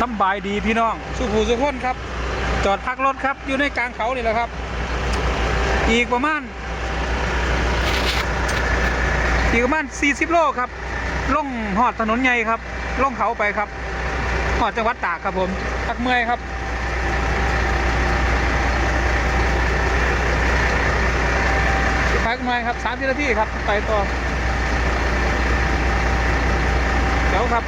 สำบายดีพี่น้อง สุภูสุขคนครับ จอดพักรถครับอยู่ในกลางเขานี่แหละครับ อีกประมาณ อีกประมาณ 40 โลครับลงหอดถนนใหญ่ครับลงเขาไปครับหอดจังหวัดตากครับผมพักเมื่อยครับพักหน่อยครับ30นาทีครับไปต่อเดี๋ยวครับ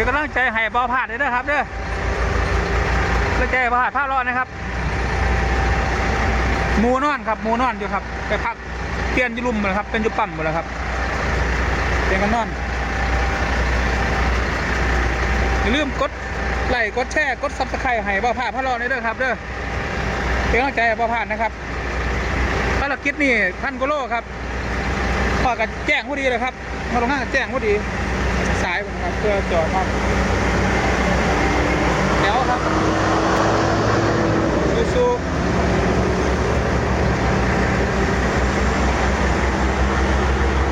เป็นกำลังใจให้บอผ่านเลยนะครับเด้อกำลังใจให้บอผ่านผ้ารอดนะครับมูนอนครับมูนอนอยู่ครับ ไปพักเตียนยุลุ่มหมดแล้วครับ เป็นยุปั่มหมดแล้วครับเป็นกันนอนอย่าลืมกดไลค์กดแชร์กดซับสไครต์ให้บอผ่านผ้ารอดเลยเด้อครับเด้อเป็นกำลังใจบอผ่านนะครับภารกิจนี่ท่านกุโลครับพอกันแจ้งพอดีเลยครับมาลงห้าแจ้งพอดี สายผมครับเพื่อจอดครับแถวครับซูซู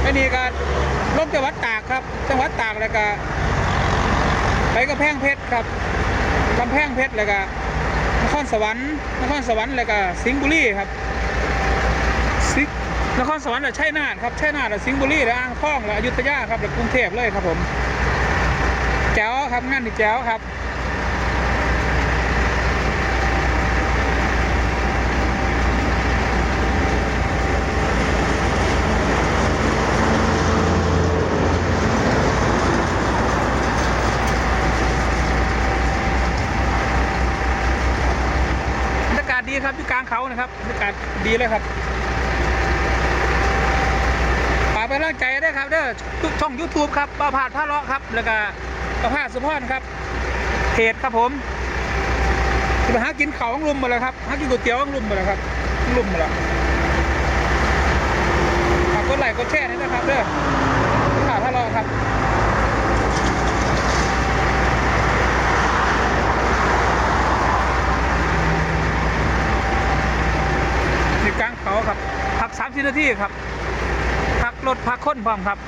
อันนี้ก็ลงจังหวัดตากครับ จังหวัดตากแล้วก็ไปกำแพงเพชรครับกำแพงเพชรแล้วก็นครสวรรค์นครสวรรค์แล้วก็สิงห์บุรีครับสิงห์ นครสวรรค์และชัยนาทครับชัยนาทและสิงห์บุรีและอ่างทองและอยุธยาครับและกรุงเทพเลยครับผม แจ๋วครับงานนี่แจ๋วครับบรรยากาศดีครับที่กลางเขานะครับบรรยากาศดีเลยครับ ไปนกำลังใจได้วยครับเด้อทุกช่อง YouTube ครับประพาสพระเลาะครับ แล้วก็ประพาสสุพรครับเพจครับผมจะไปหากินเขาของลุมมาแล้วครับหากินก๋วยเตี๋ยวของลุมมาแล้วครับลุมมาแล้วฝากกดไลค์กดแชร์ด้วยนะครับเด้อประพาสพระเลาะครับกลางเขาครับพักสามสิบนาทีครับ รถพักค้นพร้อมครับ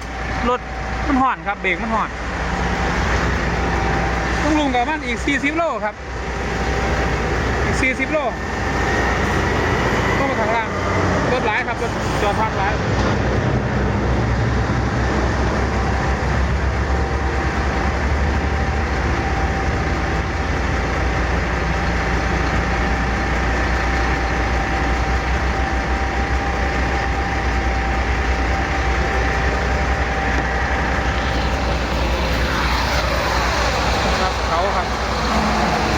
รถมันห่อนครับเบรกมันห่อนต้องลุงกับมันอีก 40 โลครับ อีก 40 โลต้องมาข้างล่างรถหลายครับรถจอดพักหลาย ครับเขาครับ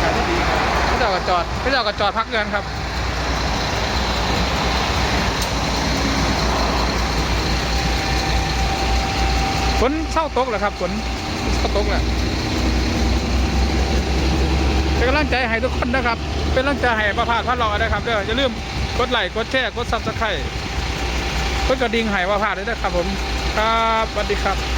ขายดีครับ จอดพี่เจ้าก็จอดพักเงินครับฝนเศร้าตกเหรอครับฝนเศร้าตกแหละเป็นกำลังใจให้ทุกคนนะครับ เป็นกำลังใจให้ประพาสพัดรอนะครับเด้ออย่าลืมกดไลค์กดแชร์กดซับสไครต์กดกระดิ่งให้ประพาสด้วยนะครับผมครับสวัสดีครับ